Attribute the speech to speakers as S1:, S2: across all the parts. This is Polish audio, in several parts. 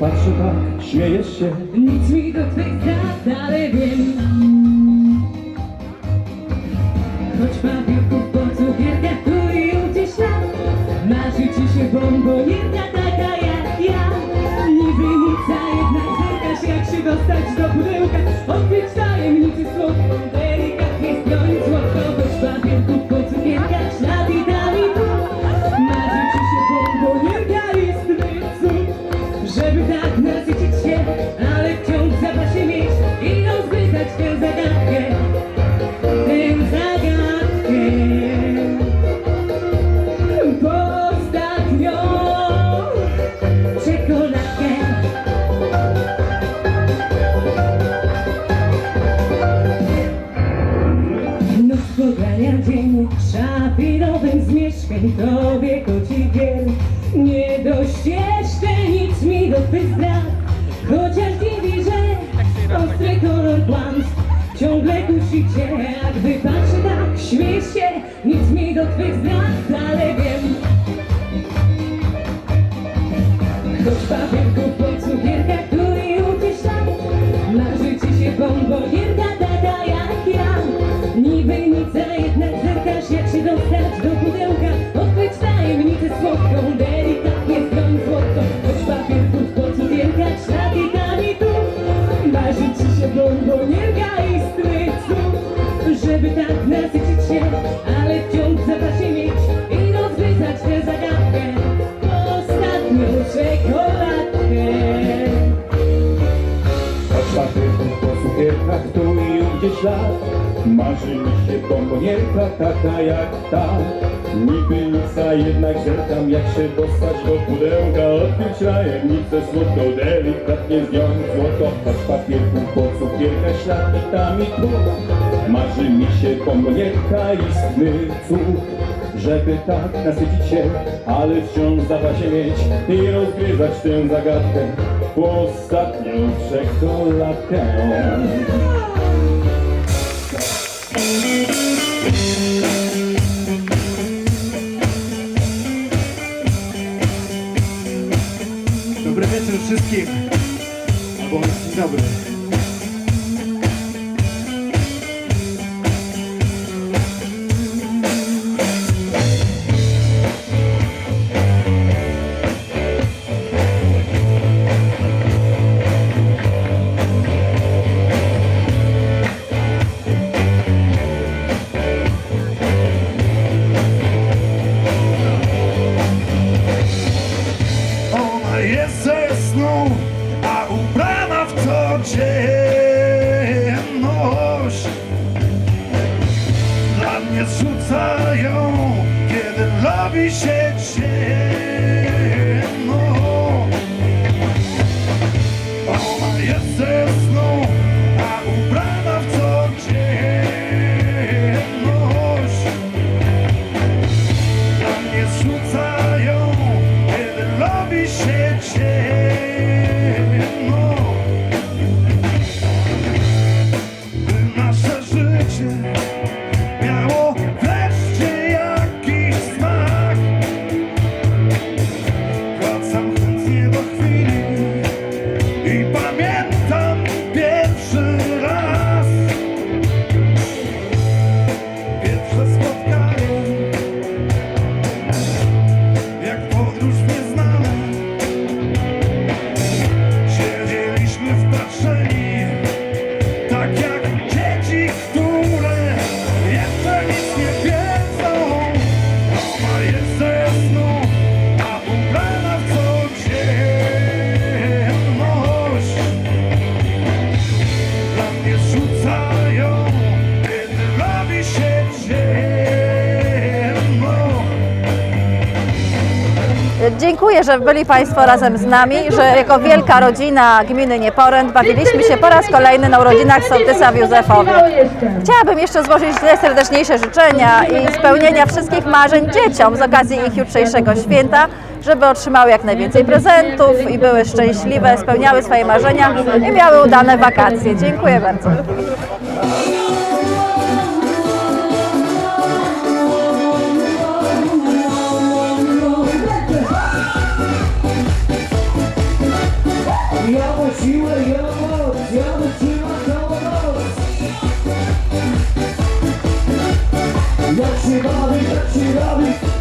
S1: patrzę tak, śmiejesz się.
S2: Nic mi do twych ale wiem Let me go be i ówdzie ślad Marzy mi się bombonierka taka jak
S1: ta. Niby nic, a jednak zerkam jak się dostać do pudełka Odkryć tajemnicę słodką, delikatnie zdjąć złoto. Choć papierków po cukierkach ślad i tam i tu. Marzy mi się bombonierka i sny cud żeby tak nasycić się, ale wciąż zapasie mieć i rozgryzać tę zagadkę ostatnią czekoladkę.
S3: Dobry wieczór wszystkim. Albo dobry.
S4: Dziękuję, że byli Państwo razem z nami, że jako wielka rodzina gminy Nieporęt bawiliśmy się po raz kolejny na urodzinach sołtysa w Józefowie. Chciałabym jeszcze złożyć najserdeczniejsze życzenia i spełnienia wszystkich marzeń dzieciom z okazji ich jutrzejszego święta, żeby otrzymały jak najwięcej prezentów i były szczęśliwe, spełniały swoje marzenia i miały udane wakacje. Dziękuję bardzo.
S2: Trzymamy, trzymamy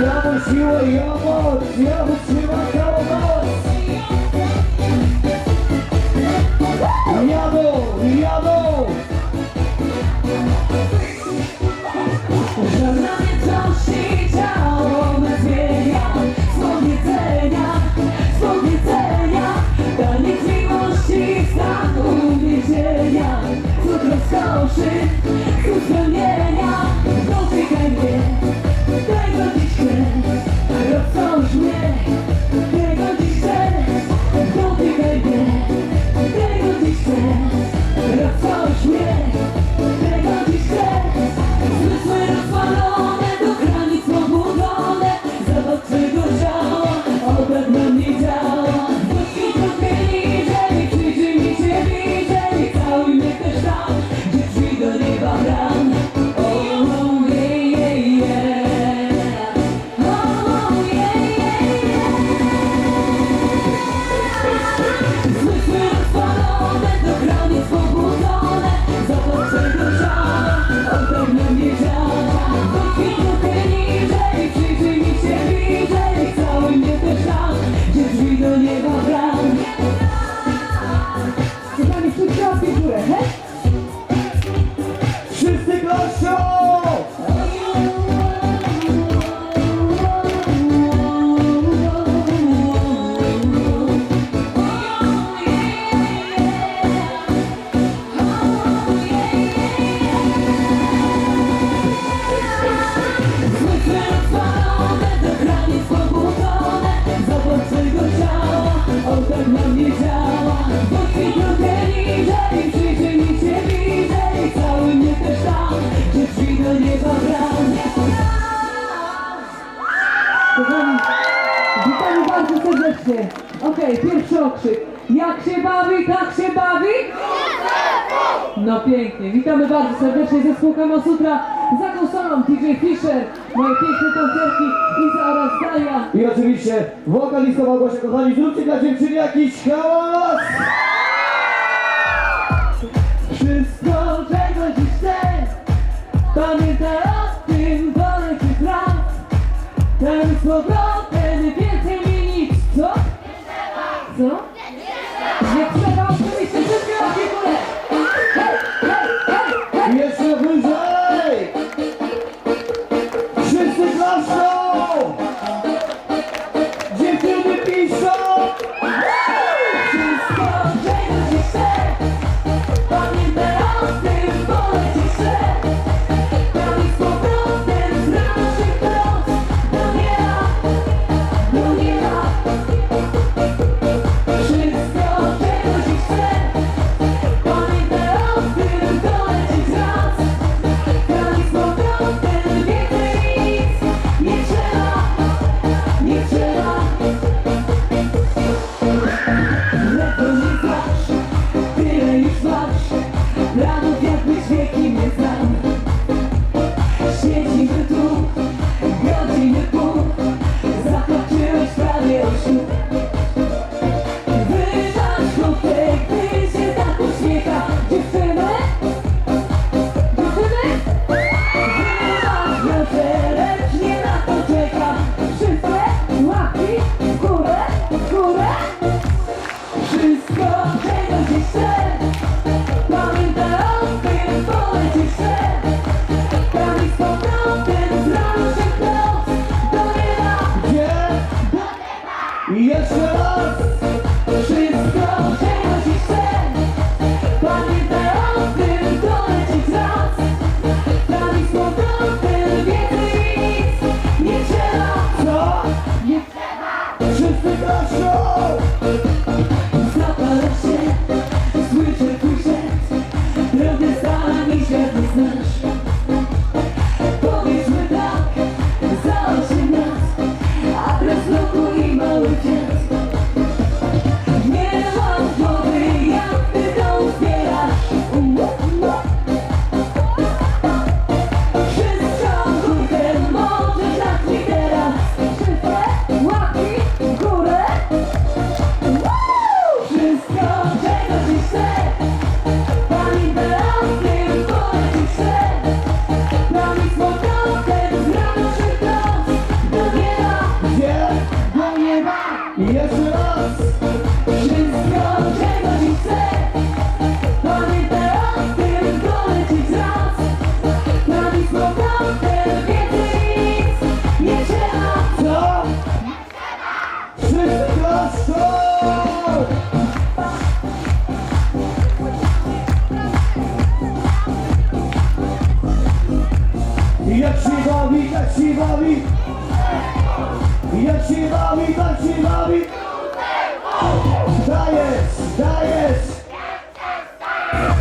S2: Llamo siła, llamo, llamo siła, calmos. Llamo, llamo. Witamy bardzo serdecznie. Okej, pierwszy okrzyk. Jak się bawi, tak się bawi? No pięknie. Witamy bardzo serdecznie ze zespół Kamasutra. Za konsolą DJ Fisher, moje piękne koncerki Iza oraz Dalia.
S1: I oczywiście wokalistka Małgosia, kochani, zróbcie dla dziewczyny jakiś hałas!
S2: Z powrotem więcej mi nic, co? Co?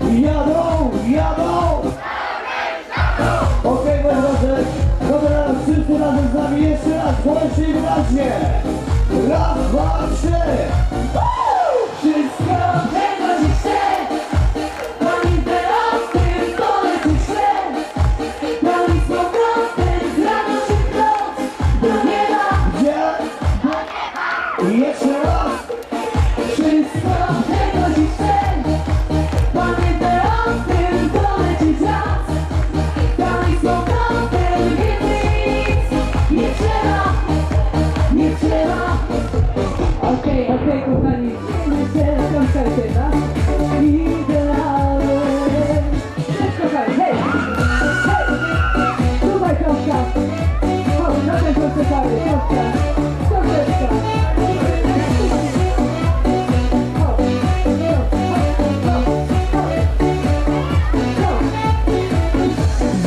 S5: Jadą, jadą Okej, moi drodzy, dobra, wszyscy razem z nami jeszcze raz, głośniej i wyraźnie.
S2: Kochani Myślę, że kończycie, tak? Idealnie Cześć kochani, hej! Hej! Słuchaj Kąska Chodź, na ten końcu parę, Kąska Kąska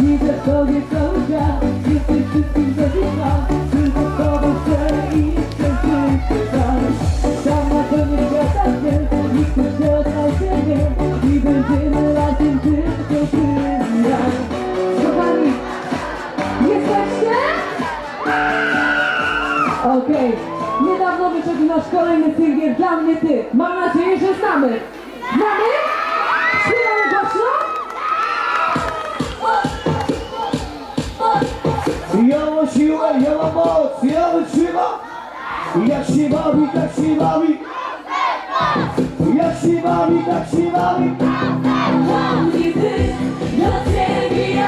S2: Widzę w tobie czas Jesteś wszystkim, Dla mnie ty. Mam nadzieję, że znamy. Znamy? Śpiewamy głośno?
S5: Ja mam siłę, ja mam moc, ja wytrzymam. Jak się bawi, tak się bawi. Jak się bawi, tak się bawi.
S2: Mnie ty, dla ciebie ja.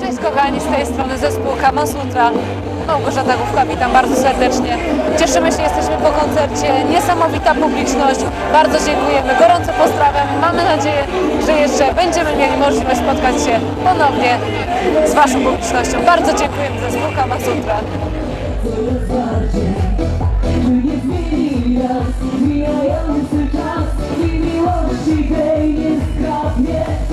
S6: Cześć kochani, z tej strony zespół Kamasutra. Małgorzata Główka, witam bardzo serdecznie. Cieszymy się, jesteśmy po koncercie. Niesamowita publiczność. Bardzo dziękujemy, gorąco pozdrawiamy. Mamy nadzieję, że jeszcze będziemy mieli możliwość spotkać się ponownie z Waszą publicznością. Bardzo dziękujemy zespół Kamasutra.
S2: Coraz